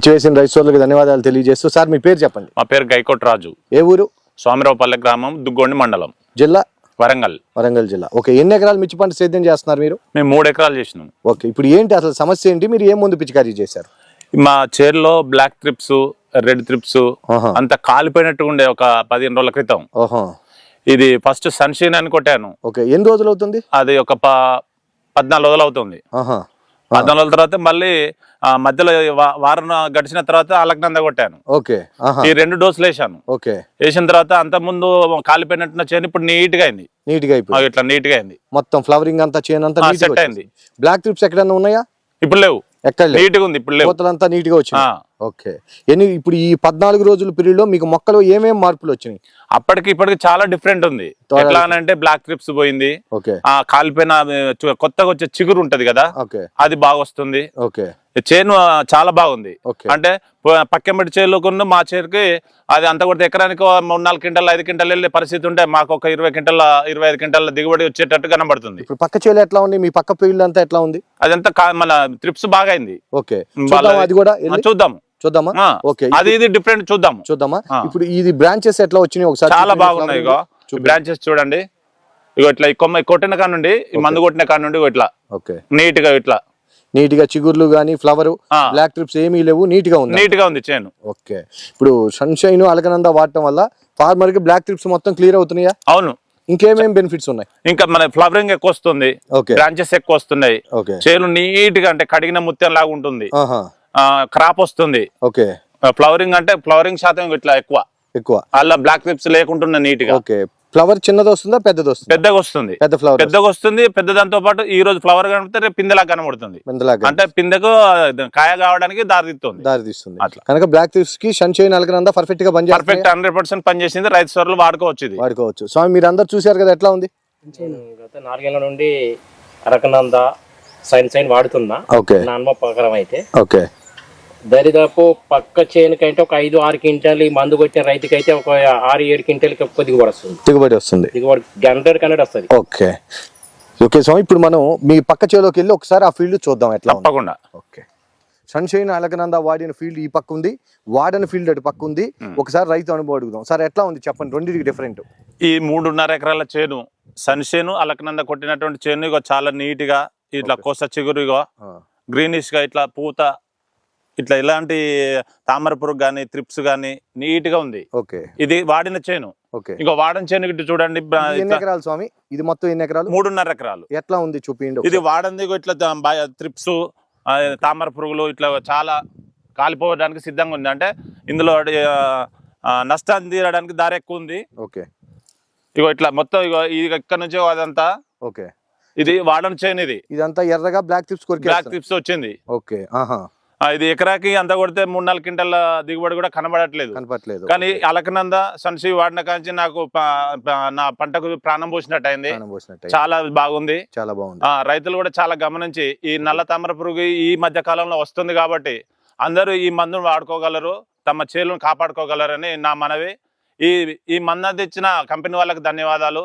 విచ్చివేసిన రైతులకు ధన్యవాదాలు తెలియజేస్తూ సార్ మీ పేరు చెప్పండి. మా పేరు గైకోట్ రాజు. ఏ ఊరు? స్వామిరావుపల్లె గ్రామం దుగ్గొండి మండలం. జిల్లా? వరంగల్. వరంగల్ జిల్లా. ఓకే ఎన్ని ఎకరాలు మిర్చి పంట సేద్యం చేస్తున్నారు మీరు? మేము మూడు ఎకరాలు చేసినాం. ఓకే ఇప్పుడు ఏంటి అసలు సమస్య ఏంటి? మీరు ఏం ముందు పిచికారీ చేశారు? మా చేరులో బ్లాక్ ట్రిప్స్ రెడ్ ట్రిప్స్. అంత కాలిపోయినట్టుగా ఉండే ఒక పదిహేను రోజుల క్రితం. ఓహో ఇది ఫస్ట్ సన్షైన్ అని కొట్టాను. ఓకే ఎన్ని రోజులు అవుతుంది? అది ఒక ప పద్నాలుగు రోజులు అవుతుంది. ఆహా. పద్నాలుగు రోజుల తర్వాత మళ్ళీ ఆ, మధ్యలో వారం గడిచిన తర్వాత అలకనంద కొట్టాను ఓకే ఈ రెండు డోసులు వేసాను ఓకే. వేసిన తర్వాత అంత ముందు కాలిపోయినట్టున్న చేను ఇప్పుడు నీట్గా అయింది. నీట్గా ఆ, అయిపోయింది ఇట్లా నీట్గా అయింది. మొత్తం ఫ్లవరింగ్ అంతా చేయన్ అంతా వచ్చింది. అయింది. బ్లాక్ ట్రిప్స్ ఎక్కడన్నా ఉన్నాయా? ఇప్పుడు లేవు. ఎక్కడ నీట్గా ఉంది ఇప్పుడు లేవు. కోతలంతా నీట్గా వచ్చింది. ఓకే. ఎన్ని ఇప్పుడు ఈ పద్నాలుగు రోజుల పీరియడ్లో మీకు మొక్కలో ఏమేం మార్పులు వచ్చినాయి? అప్పటికి ఇప్పటికి చాలా డిఫరెంట్ ఉంది. ఎట్లా అంటే బ్లాక్ ట్రిప్స్ పోయింది. ఓకే. ఆ కాలిపోయిన కొత్తగా వచ్చే చిగురు ఉంటది కదా? ఓకే. అది బాగా వస్తుంది ఓకే. చేను చాలా బాగుంది. అంటే పక్కెంబడి చేనుకున్న మా చేరుకి అది అంత కూడా ఎకరానికి మూడు నాలుగు క్వింటల్ ఐదు క్వింటల్ వెళ్ళే పరిస్థితి ఉంటే మాకు ఒక ఇరవై క్వింటల్ ఇరవై ఐదు క్వింటల్ దిగుబడి వచ్చేటట్టు కనబడుతుంది. ఇప్పుడు పక్క చేలు ఎట్లా ఉంది మీ పక్క ఫీల్డ్ అంతా ఎట్లా ఉంది? అదంతా మన ట్రిప్స్ బాగా అయింది ఓకే అది కూడా? చూద్దాం. చూద్దామా? ఓకే అది ఇది డిఫరెంట్ చూద్దాం చూద్దామా. ఇప్పుడు ఇది బ్రాంచెస్ ఎట్లా వచ్చినాయి ఒకసారి చాలా బాగున్నాయి ఇగో. బ్రాంచెస్ చూడండి. ఇగో ఇట్లా కొమ్మ కొట్టిన కాడ నుండి ఈ మందు కొట్టిన కాడ నుండి ఇగో ఇట్లా. ఓకే. నీట్గా ఇట్లా. నీట్గా చిగుర్లు గానీ ఫ్లవర్. బ్లాక్ ట్రిప్స్ ఏమీ లేవు. నీట్గా ఉంది. నీట్గా ఉంది చేను. ఓకే. ఇప్పుడు సన్షైన్ అలకనంద వాడటం వల్ల ఫార్మర్కి బ్లాక్ ట్రిప్స్ మొత్తం క్లియర్ అవుతున్నాయా? అవును. ఇంకేమేం బెనిఫిట్స్ ఉన్నాయి? ఇంకా మన ఫ్లవరింగ్ ఎక్కువ వస్తుంది. ఓకే. బ్రాంచెస్ ఎక్కువ వస్తున్నాయి. ఓకే. చేను నీట్గా అంటే కడిగిన ముత్యం లాగా ఉంటుంది క్రాప్ వస్తుంది. ఓకే. ఫ్లవరింగ్ అంటే ఫ్లవరింగ్ శాతం ఇట్లా ఎక్కువ. ఎక్కువ. అలా బ్లాక్ క్లిప్స్ లేకుండా నీట్గా ఓకే. ఫ్లవర్ చిన్నది వస్తుందా పెద్దది వస్తుందా? పెద్దగా వస్తుంది. పెద్ద ఫ్లవర్ పెద్దగా వస్తుంది పెద్ద దాంతో పాటు ఈ రోజు ఫ్లవర్ కనిపిస్తే రేపు పిందెలా కనబడుతుంది. అంటే పిందెకు కాయ కావడానికి దారితీస్తుంది దారి తీస్తుంది. అట్లా. కనుక బ్లాక్ ట్రిప్స్కి సన్షైన్ అలకనంద పర్ఫెక్ట్గా పనిచేస్తుంది. పర్ఫెక్ట్ హండ్రెడ్ పర్సెంట్ పనిచేసింది రైతు సోర్లు వాడుకోవచ్చు ఇది వాడుకోవచ్చు. స్వామి మీరు అందరు చూశారు కదా ఎట్లా ఉంది? గత నాలుగేళ్ళ నుండి అరకనంద సైన్ సైన్ వాడుతున్నా. ఓకే. నా అనుభవ ప్రకారం అయితే. ఓకే. దరిదాపు పక్క చేనుకైతే ఒక ఐదు ఆరు క్వింటాలు ఈ మందు కొట్టిన రైతుకైతే ఒక ఆరు ఏడు క్వింటాలకి ఎక్కువ దిగుబడి వస్తుంది. దిగుబడి వస్తుంది. దిగుబడి హండ్రెడ్ హండ్రెడ్ వస్తుంది. ఓకే. ఓకే స్వామి ఇప్పుడు మనం మీ పక్క చేలోకి వెళ్ళి ఒకసారి ఆ ఫీల్డ్ చూద్దాం ఎట్లా ఉంది. తప్పకుండా. ఓకే. సన్షైన్ అలకనంద వాడిన ఫీల్డ్ ఈ పక్క ఉంది వాడని ఫీల్డ్ అటు పక్క ఉంది. ఒకసారి రైతు అనుభవం అడుగుదాం. సార్ ఎట్లా ఉంది చెప్పండి రెండింటికి డిఫరెంట్ ఈ మూడున్నర ఎకరాల చేను సన్షేను అలకనంద కొట్టినటువంటి చేను ఇగో చాలా నీట్గా ఇట్లా కోస చిగురు ఇగో గ్రీనిష్గా ఇట్లా పూత ఇట్లా ఇలాంటి తామర పురుగు గానీ త్రిప్స్ గానీ నీట్గా ఉంది. ఓకే. ఇది వాడిన చేను. ఓకే. ఇంకో వాడిన చేను ఇటు చూడండి ఎన్ని ఎకరాలు స్వామి? ఇది మొత్తం ఎన్ని ఎకరాలు? మూడున్నర ఎకరాలు. ఎట్లా ఉంది చూపించండి ఇది. వాడంది ఇట్లా త్రిప్స్ తామర పురుగులు ఇట్లా చాలా కాలిపోవడానికి సిద్ధంగా ఉంది. అంటే ఇందులో నష్టాన్ని తీరడానికి దారి ఎక్కువ ఉంది. ఓకే. ఇగో ఇట్లా మొత్తం ఇగో ఇది ఇక్కడ నుంచి అదంతా ఓకే. ఇది వాడని చేయని ఇది. ఇదంతా ఎర్రగా బ్లాక్ టిప్స్ బ్లాక్ టిప్స్ వచ్చింది. ఓకే. ఆహా. ఇది ఎకరాకి అంతా కొడితే మూడు నాలుగు క్వింటల్ దిగుబడి కూడా కనబడట్లేదు. కనపట్లేదు కానీ అలకనంద సన్సీ వాడిన కాంచి నాకు నా పంటకు ప్రాణం పోసినట్టు అయింది చాలా బాగుంది. చాలా బాగుంది. ఆ రైతులు కూడా చాలా గమనించి ఈ నల్ల తామర పురుగు ఈ మధ్య కాలంలో వస్తుంది కాబట్టి అందరూ ఈ మందును వాడుకోగలరు తమ చేలను కాపాడుకోగలరని నా మనవి. ఈ ఈ మందు తెచ్చిన కంపెనీ వాళ్ళకి ధన్యవాదాలు.